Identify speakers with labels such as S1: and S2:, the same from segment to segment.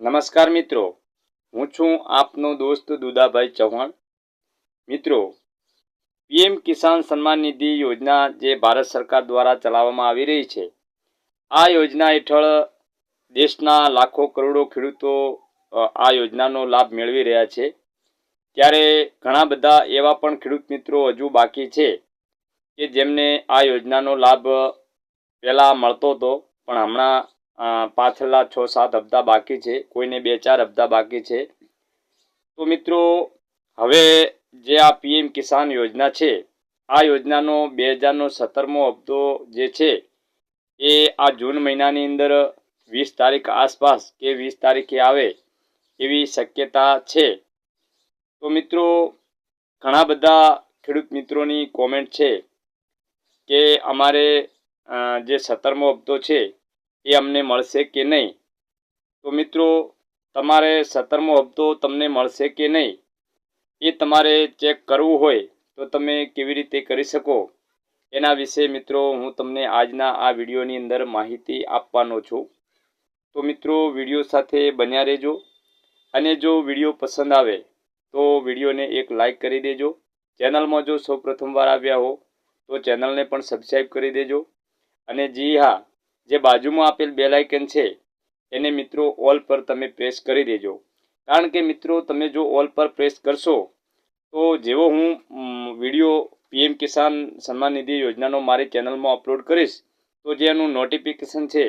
S1: નમસ્કાર મિત્રો. હું છું આપનો દોસ્ત દુદાભાઈ ચૌહાણ. મિત્રો, પીએમ કિસાન સન્માન નિધિ યોજના જે ભારત સરકાર દ્વારા ચલાવવામાં આવી રહી છે, આ યોજના હેઠળ દેશના લાખો કરોડો ખેડૂતો આ યોજનાનો લાભ મેળવી રહ્યા છે. ત્યારે ઘણા બધા એવા પણ ખેડૂત મિત્રો હજુ બાકી છે કે જેમને આ યોજનાનો લાભ પહેલાં મળતો હતો, પણ હમણાં પાછળના છ સાત હપ્તા બાકી છે. કોઈને બે ચાર હપ્તા બાકી છે. તો મિત્રો, હવે જે આ પીએમ કિસાન યોજના છે, આ યોજનાનો બે હજારનો સત્તરમો હપ્તો જે છે, એ આ જૂન મહિનાની અંદર વીસ તારીખ આસપાસ કે વીસ તારીખે આવે એવી શક્યતા છે. તો મિત્રો, ઘણા બધા ખેડૂત મિત્રોની કોમેન્ટ છે કે અમારે જે સત્તરમો હપ્તો છે એ અમને મળશે કે નહીં? તો મિત્રો, તમારે સત્તરમો હપ્તો તમને મળશે કે નહીં? એ તમારે ચેક કરવું હોય તો તમે કેવી રીતે કરી શકો? એના વિશે મિત્રો, હું તમને આજના આ વિડીયોની અંદર માહિતી આપવાનો છું. તો મિત્રો, વીડિયો સાથે બન્યા રહેજો. અને જો વીડિયો પસંદ આવે, તો વિડીયોને એક લાઈક કરી દેજો. ચેનલમાં જો સૌ પ્રથમવાર આવ્યા હો, તો ચેનલને પણ સબસ્ક્રાઈબ કરી દેજો. અને જી હા જે બાજુમાં આપેલ બેલ આઇકન છે, એને મિત્રો ઓલ પર તમે પ્રેસ કરી દેજો. કારણ કે મિત્રો, તમે જો ઓલ પર પ્રેસ કરશો, તો જેવો હું વીડિયો પીએમ કિસાન સન્માન નિધિ યોજનાનો મારી ચેનલમાં અપલોડ કરીશ, તો જે એનું નોટિફિકેશન છે,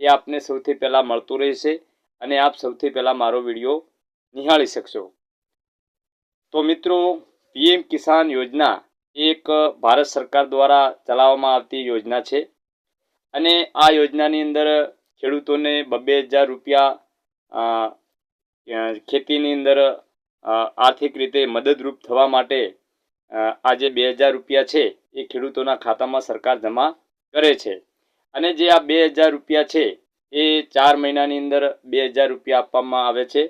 S1: એ આપને સૌથી પહેલાં મળતું રહેશે અને આપ સૌથી પહેલાં મારો વીડિયો નિહાળી શકશો. તો મિત્રો, પીએમ કિસાન યોજના એક ભારત સરકાર દ્વારા ચલાવવામાં આવતી યોજના છે. અને આ યોજનાની અંદર ખેડૂતોને બબ્બે હજાર રૂપિયા ખેતીની અંદર આર્થિક રીતે મદદરૂપ થવા માટે આજે બે હજાર રૂપિયા છે એ ખેડૂતોના ખાતામાં સરકાર જમા કરે છે. અને જે આ બે હજાર રૂપિયા છે એ ચાર મહિનાની અંદર બે હજાર રૂપિયા આપવામાં આવે છે.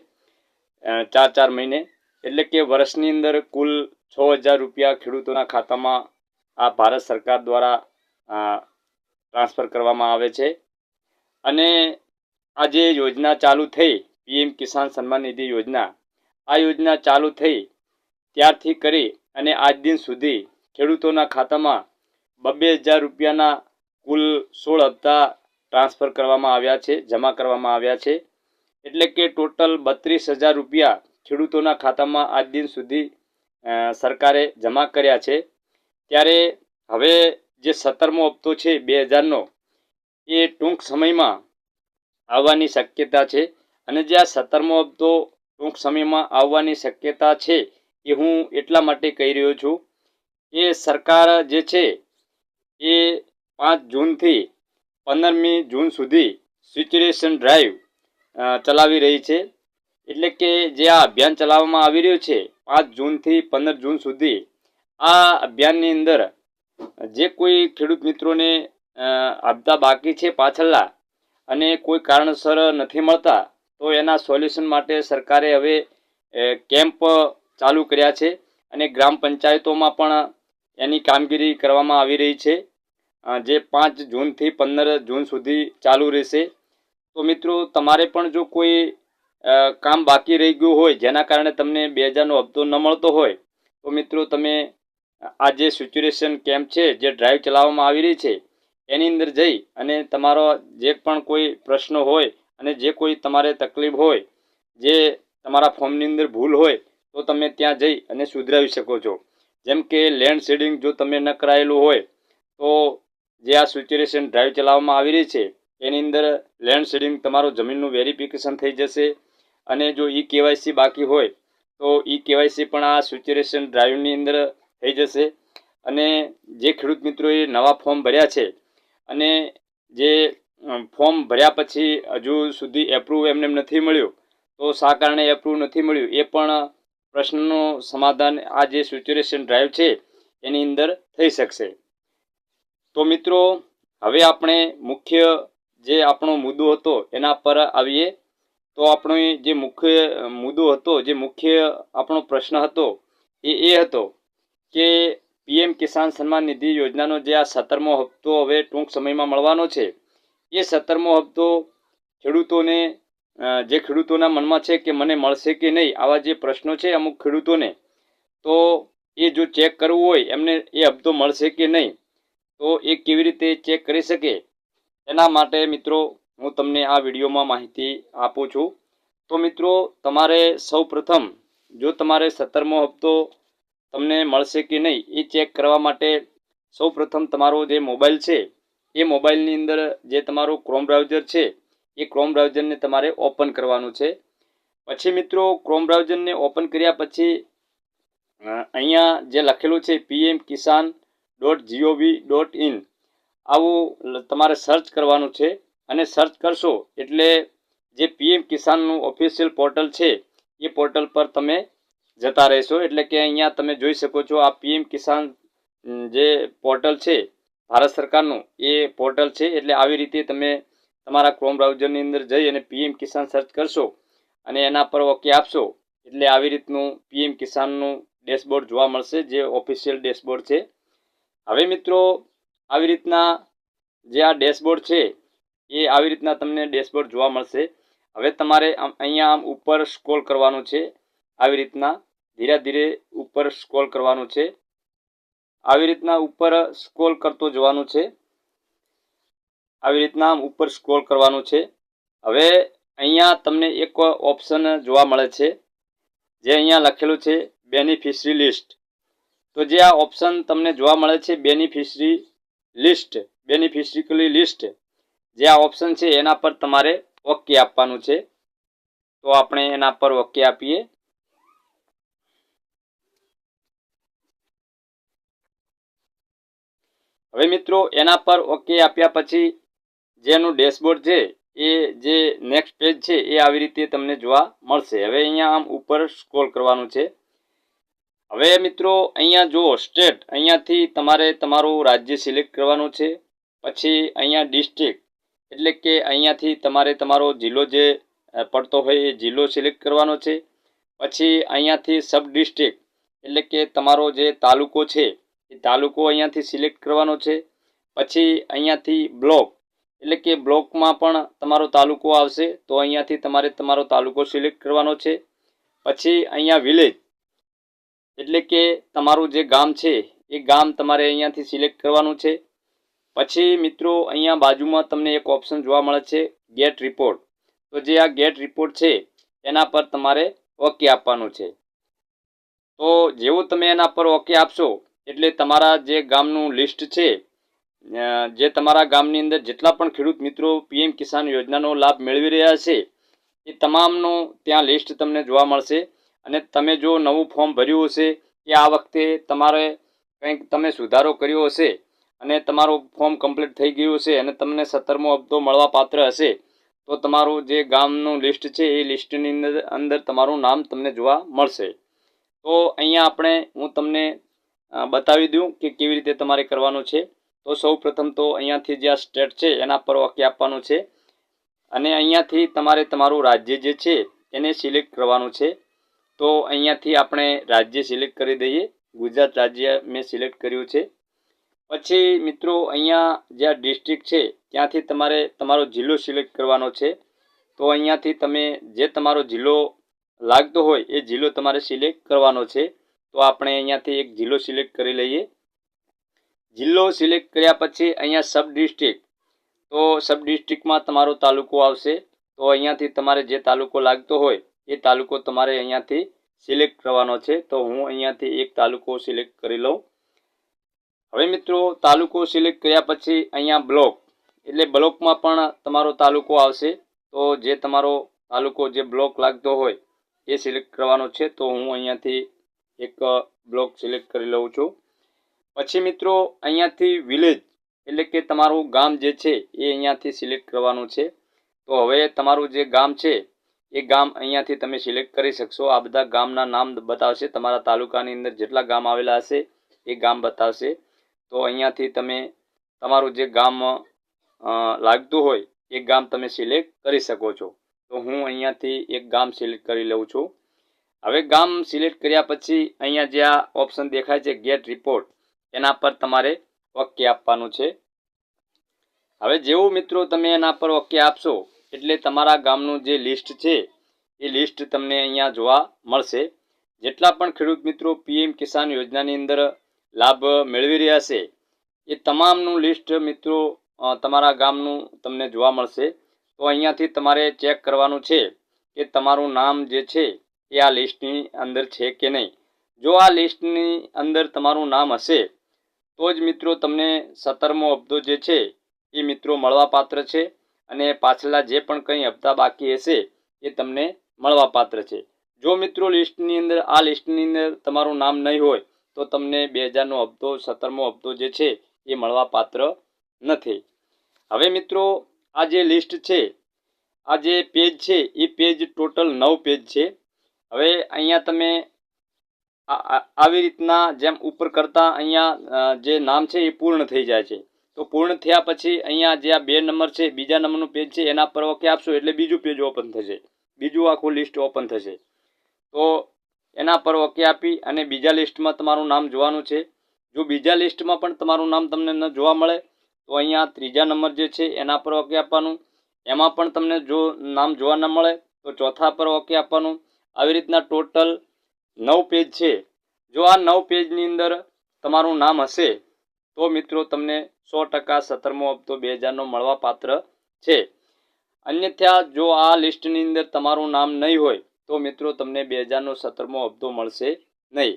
S1: ચાર ચાર મહિને. એટલે કે વર્ષની અંદર કુલ છ હજાર રૂપિયા ખેડૂતોના ખાતામાં આ ભારત સરકાર દ્વારા ટ્રાન્સફર કરવામાં આવે છે. અને આ જે યોજના ચાલુ થઈ, પીએમ કિસાન સન્માન નિધિ યોજના, આ યોજના ચાલુ થઈ ત્યારથી કરી અને આજ દિન સુધી ખેડૂતોના ખાતામાં બબ્બે હજાર રૂપિયાના કુલ સોળ હપ્તા ટ્રાન્સફર કરવામાં આવ્યા છે, જમા કરવામાં આવ્યા છે. એટલે કે ટોટલ બત્રીસ હજાર રૂપિયા ખેડૂતોના ખાતામાં આજ દિન સુધી સરકારે જમા કર્યા છે. ત્યારે હવે જે સત્તરમો હપ્તો છે બે હજારનો એ ટૂંક સમયમાં આવવાની શક્યતા છે. અને જે આ સત્તરમો હપ્તો ટૂંક સમયમાં આવવાની શક્યતા છે, એ હું એટલા માટે કહી રહ્યો છું કે સરકાર જે છે, એ પાંચ જૂનથી પંદરમી જૂન સુધી સિચ્યુએશન ડ્રાઈવ ચલાવી રહી છે. એટલે કે જે આ અભિયાન ચલાવવામાં આવી રહ્યું છે, પાંચ જૂનથી પંદર જૂન સુધી આ અભિયાનની અંદર જે કોઈ ખેડૂત મિત્રોને આપતા બાકી છે પાછળના અને કોઈ કારણસર નથી મળતા, તો એના સોલ્યુશન માટે સરકારે હવે કેમ્પ ચાલુ કર્યા છે અને ગ્રામ પંચાયતોમાં પણ એની કામગીરી કરવામાં આવી રહી છે. જે પાંચ જૂનથી પંદર જૂન સુધી ચાલુ રહેશે. તો મિત્રો, તમારે પણ જો કોઈ કામ બાકી રહી ગયું હોય, જેના કારણે તમને બે હજારનો હપ્તો ન મળતો હોય, તો મિત્રો તમે આ જે સિચ્યુએશન કેમ્પ છે, જે ડ્રાઈવ ચલાવવામાં આવી રહી છે, એની અંદર જઈ અને તમારો જે પણ કોઈ પ્રશ્ન હોય અને જે કોઈ તમારે તકલીફ હોય, જે તમારા ફોર્મની અંદર ભૂલ હોય, તો તમે ત્યાં જઈ અને સુધરાવી શકો છો. જેમ કે લેન્ડ શેડિંગ જો તમે ન કરાયેલું હોય, તો જે આ સિચ્યુએશન ડ્રાઈવ ચલાવવામાં આવી રહી છે, એની અંદર લેન્ડ શેડિંગ તમારું જમીનનું વેરિફિકેશન થઈ જશે અને જો ઈ કેવાયસી બાકી હોય, તો ઈ કેવાયસી પણ આ સિચ્યુએશન ડ્રાઈવની અંદર થઈ જશે. અને જે ખેડૂત મિત્રોએ નવા ફોર્મ ભર્યા છે અને જે ફોર્મ ભર્યા પછી હજુ સુધી એપ્રુવ એમને એમ નથી મળ્યું, તો શા કારણે એપ્રુવ નથી મળ્યું? એ પણ પ્રશ્નનું સમાધાન આ જે સિચ્યુએશન ડ્રાઈવ છે એની અંદર થઈ શકશે. તો મિત્રો, હવે આપણે મુખ્ય જે આપણો મુદ્દો હતો એના પર આવીએ. તો આપણો જે મુખ્ય મુદ્દો હતો, જે મુખ્ય આપણો પ્રશ્ન હતો એ એ હતો. કે પીએમ કિસાન સન્માન નિધિ યોજનાનો જે આ સત્તરમો હપ્તો હવે ટૂંક સમયમાં મળવાનો છે, એ સત્તરમો હપ્તો ખેડૂતોને જે ખેડૂતોના મનમાં છે કે મને મળશે કે નહીં, આવા જે પ્રશ્નો છે અમુક ખેડૂતોને, તો એ જો ચેક કરવું હોય એમને એ હપ્તો મળશે કે નહીં, તો એ કેવી રીતે ચેક કરી શકે? એના માટે મિત્રો હું તમને આ વિડીયોમાં માહિતી આપું છું. તો મિત્રો તમારે સૌ જો તમારે સત્તરમો હપ્તો તમને મળશે કે નહીં, એ ચેક કરવા માટે સૌપ્રથમ તમારો જે મોબાઈલ છે, એ મોબાઈલની અંદર જે તમારું ક્રોમ બ્રાઉઝર છે, એ ક્રોમ બ્રાઉઝરને તમારે ઓપન કરવાનું છે. પછી મિત્રો ક્રોમ બ્રાઉઝરને ઓપન કર્યા પછી અહીંયા જે લખેલું છે PM Kisan dot GOV dot in આવું તમારે સર્ચ કરવાનું છે અને સર્ચ કરશો એટલે જે પીએમ કિસાનનું ઓફિશિયલ પોર્ટલ છે, એ પોર્ટલ પર તમે જતા રહેશો. એટલે કે અહીંયા તમે જોઈ શકો છો, આ પીએમ કિસાન જે પોર્ટલ છે, ભારત સરકારનું, એ પોર્ટલ છે. એટલે આવી રીતે તમે તમારા ક્રોમ બ્રાઉઝરની અંદર જઈ અને પીએમ કિસાન સર્ચ કરશો અને એના પર ઓકે આપશો. એટલે આવી રીતનું પીએમ કિસાનનું ડેશબોર્ડ જોવા મળશે, જે ઓફિશિયલ ડેશબોર્ડ છે. હવે મિત્રો, આવી રીતના જે આ ડેશબોર્ડ છે, એ આવી રીતના તમને ડેશબોર્ડ જોવા મળશે. હવે તમારે આમ, અહીંયા આમ ઉપર સ્ક્રોલ કરવાનું છે, આવી રીતના. ધીરે ધીરે ઉપર સ્ક્રોલ કરવાનું છે. આવી રીતના ઉપર સ્ક્રોલ કરતો જવાનું છે. આવી રીતના ઉપર સ્ક્રોલ કરવાનું છે. હવે અહીંયા તમને એક ઓપ્શન જોવા મળે છે, જે અહીંયા લખેલું છે બેનિફિશરી લિસ્ટ તો જે આ ઓપ્શન તમને જોવા મળે છે બેનિફિશરી લિસ્ટ બેનિફિશરી લિસ્ટ જે આ ઓપ્શન છે, એના પર તમારે ઓકે આપવાનું છે. તો આપણે એના પર ઓકે આપીએ. હવે મિત્રો, એના પર ઓકે આપ્યા પછી જેનું ડેશબોર્ડ છે, એ જે નેક્સ્ટ પેજ છે, એ આવી રીતે તમને જોવા મળશે. હવે અહીંયા આમ ઉપર સ્ક્રોલ કરવાનું છે. હવે મિત્રો, અહીંયા જુઓ સ્ટેટ અહીંયાથી તમારે તમારું રાજ્ય સિલેક્ટ કરવાનું છે. પછી અહીંયા ડિસ્ટ્રિક્ટ એટલે કે અહીંયાથી તમારે તમારો જિલ્લો જે પડતો હોય, એ જિલ્લો સિલેક્ટ કરવાનો છે. પછી અહીંયાથી સબ ડિસ્ટ્રિક્ટ એટલે કે તમારો જે તાલુકો છે એ તાલુકો અહીંયાથી સિલેક્ટ કરવાનો છે. પછી અહીંયાથી બ્લોક, એટલે કે બ્લોકમાં પણ તમારો તાલુકો આવશે, તો અહીંયાથી તમારે તમારો તાલુકો સિલેક્ટ કરવાનો છે. પછી અહીંયા વિલેજ, એટલે કે તમારું જે ગામ છે, એ ગામ તમારે અહીંયાથી સિલેક્ટ કરવાનું છે. પછી મિત્રો, અહીંયા બાજુમાં તમને એક ઓપ્શન જોવા મળે છે, ગેટ રિપોર્ટ. તો જે આ ગેટ રિપોર્ટ છે, એના પર તમારે ઓકે આપવાનું છે. તો જેવું તમે એના પર ઓકે આપશો એટલે તમારા જે ગામનું લિસ્ટ છે જે તમારા ગામની અંદર જેટલા પણ ખેડૂત મિત્રો પીએમ કિસાન યોજનાનો લાભ મેળવી રહ્યા છે, એ તમામનું ત્યાં લિસ્ટ તમને જોવા મળશે. અને તમે જો નવું ફોર્મ ભર્યું હશે, કે આ વખતે તમારે કંઈક તમે સુધારો કર્યો હશે, અને તમારું ફોર્મ કમ્પ્લીટ થઈ ગયું હશે, અને તમને સત્તરમો હપ્તો મળવા પાત્ર હશે, તો તમારું જે ગામનું લિસ્ટ છે, એ લિસ્ટની અંદર અંદર તમારું નામ તમને જોવા મળશે. તો અહીંયા આપણે હું તમને બતાવી દઉં કે કેવી રીતે તમારે કરવાનું છે. તો સૌ તો અહીંયાથી જે આ સ્ટેટ છે, એના પર ઓકે આપવાનું છે. અને અહીંયાથી તમારે તમારું રાજ્ય જે છે, એને સિલેક્ટ કરવાનું છે. તો અહીંયાથી આપણે રાજ્ય સિલેક્ટ કરી દઈએ. ગુજરાત રાજ્ય મેં સિલેક્ટ કર્યું છે. પછી મિત્રો અહીંયા જે આ ડિસ્ટ્રિક્ટ છે, ત્યાંથી તમારે તમારો જિલ્લો સિલેક્ટ કરવાનો છે. તો અહીંયાથી તમે જે તમારો જિલ્લો લાગતો હોય, એ જિલ્લો તમારે સિલેક્ટ કરવાનો છે. તો આપણે અહીંયાથી એક જિલ્લો સિલેક્ટ કરી લઈએ. જિલ્લો સિલેક્ટ કર્યા પછી અહીંયા સબ ડિસ્ટ્રિક્ટ. તો સબ ડિસ્ટ્રિક્ટમાં તમારો તાલુકો આવશે. તો અહીંયાથી તમારે જે તાલુકો લાગતો હોય એ તાલુકો તમારે અહીંયાથી સિલેક્ટ કરવાનો છે. તો હું અહીંયાથી એક તાલુકો સિલેક્ટ કરી લઉં. હવે મિત્રો, તાલુકો સિલેક્ટ કર્યા પછી અહીંયા બ્લોક. એટલે બ્લોકમાં પણ તમારો તાલુકો આવશે. તો જે તમારો તાલુકો જે બ્લોક લાગતો હોય એ સિલેક્ટ કરવાનો છે. તો હું અહીંયાથી એક બ્લોક સિલેક્ટ કરી લઉં છું. પછી મિત્રો, અહીંયાથી વિલેજ, એટલે કે તમારું ગામ જે છે, એ અહીંયાથી સિલેક્ટ કરવાનું છે. તો હવે તમારું જે ગામ છે, એ ગામ અહીંયાથી તમે સિલેક્ટ કરી શકશો. આ બધા ગામના નામ બતાવશે. તમારા તાલુકાની અંદર જેટલા ગામ આવેલા હશે, એ ગામ બતાવશે. તો અહીંયાથી તમે તમારું જે ગામ લાગતું હોય, એ ગામ તમે સિલેક્ટ કરી શકો છો. તો હું અહીંયાથી એક ગામ સિલેક્ટ કરી લઉં છું. હવે ગામ સિલેક્ટ કર્યા પછી અહીંયા જે આ ઓપ્શન દેખાય છે ગેટ રિપોર્ટ એના પર તમારે ઓકે આપવાનું છે. હવે જેવું મિત્રો તમે એના પર ઓકે આપશો, એટલે તમારા ગામનું જે લિસ્ટ છે, એ લિસ્ટ તમને અહીંયા જોવા મળશે. જેટલા પણ ખેડૂત મિત્રો પીએમ કિસાન યોજનાની અંદર લાભ મેળવી રહ્યા છે, એ તમામનું લિસ્ટ મિત્રો તમારા ગામનું તમને જોવા મળશે. તો અહીંયાથી તમારે ચેક કરવાનું છે કે તમારું નામ જે છે એ આ લિસ્ટની અંદર છે કે નહીં? જો આ લિસ્ટની અંદર તમારું નામ હશે, તો જ મિત્રો તમને સત્તરમો હપ્તો જે છે, એ મિત્રો મળવાપાત્ર છે અને પાછલા જે પણ કંઈ હપ્તા બાકી હશે, એ તમને મળવાપાત્ર છે. જો મિત્રો લિસ્ટની અંદર, આ લિસ્ટની અંદર તમારું નામ નહીં હોય, તો તમને બે હજારનો હપ્તો, સત્તરમો હપ્તો જે છે, એ મળવાપાત્ર નથી. હવે મિત્રો, આ જે લિસ્ટ છે, આ જે પેજ છે, એ પેજ ટોટલ નવ પેજ છે. હવે અહીંયા તમે આવી રીતના જેમ ઉપર કરતા અહીંયા જે નામ છે એ પૂર્ણ થઈ જાય છે. તો પૂર્ણ થયા પછી અહીંયા જે આ બે નંબર છે, બીજા નંબરનું પેજ છે, એના પર ઓકે આપશો એટલે બીજું પેજ ઓપન થશે. બીજું આખું લિસ્ટ ઓપન થશે. તો એના પર ઓકે આપી અને બીજા લિસ્ટમાં તમારું નામ જોવાનું છે. જો બીજા લિસ્ટમાં પણ તમારું નામ તમને ન જોવા મળે, તો અહીંયા ત્રીજા નંબર જે છે, એના પર ઓકે આપવાનું. એમાં પણ તમને જો નામ જોવા ન મળે, તો ચોથા પર ઓકે આપવાનું. આવી રીતના ટોટલ નવ પેજ છે. જો આ નવ પેજની અંદર તમારું નામ હશે, તો મિત્રો તમને સો ટકા સત્તરમો હપ્તો બે હજારનો મળવાપાત્ર છે. અન્યથા જો આ લિસ્ટની અંદર તમારું નામ નહીં હોય, તો મિત્રો તમને બે હજારનો સત્તરમો હપ્તો મળશે નહીં.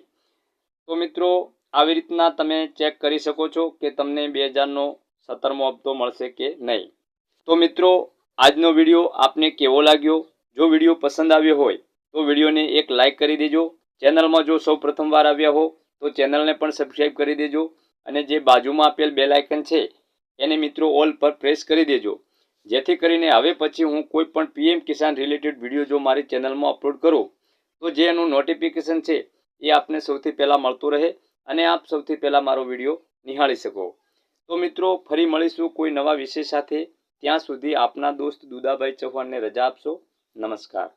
S1: તો મિત્રો, આવી રીતના તમે ચેક કરી શકો છો કે તમને બે હજારનો સત્તરમો હપ્તો મળશે કે નહીં. તો મિત્રો, આજનો વીડિયો આપને કેવો લાગ્યો? જો વીડિયો પસંદ આવ્યો હોય તો વિડીયોને એક લાઇક કરી દેજો. ચેનલમાં જો સૌ પ્રથમવાર આવ્યા હો, તો ચેનલને પણ સબસ્ક્રાઈબ કરી દેજો અને જે બાજુમાં આપેલ બે લાઇકન છે, એને મિત્રો ઓલ પર પ્રેસ કરી દેજો. જેથી કરીને હવે પછી હું કોઈ પણ પીએમ કિસાન રિલેટેડ વીડિયો જો મારી ચેનલમાં અપલોડ કરું, તો જે એનું નોટિફિકેશન છે, એ આપને સૌથી પહેલાં મળતું રહે અને આપ સૌથી પહેલાં મારો વીડિયો નિહાળી શકો. તો મિત્રો, ફરી મળીશું કોઈ નવા વિષય સાથે. ત્યાં સુધી આપના દોસ્ત દુદાભાઈ ચૌહાણને રજા આપશો. નમસ્કાર.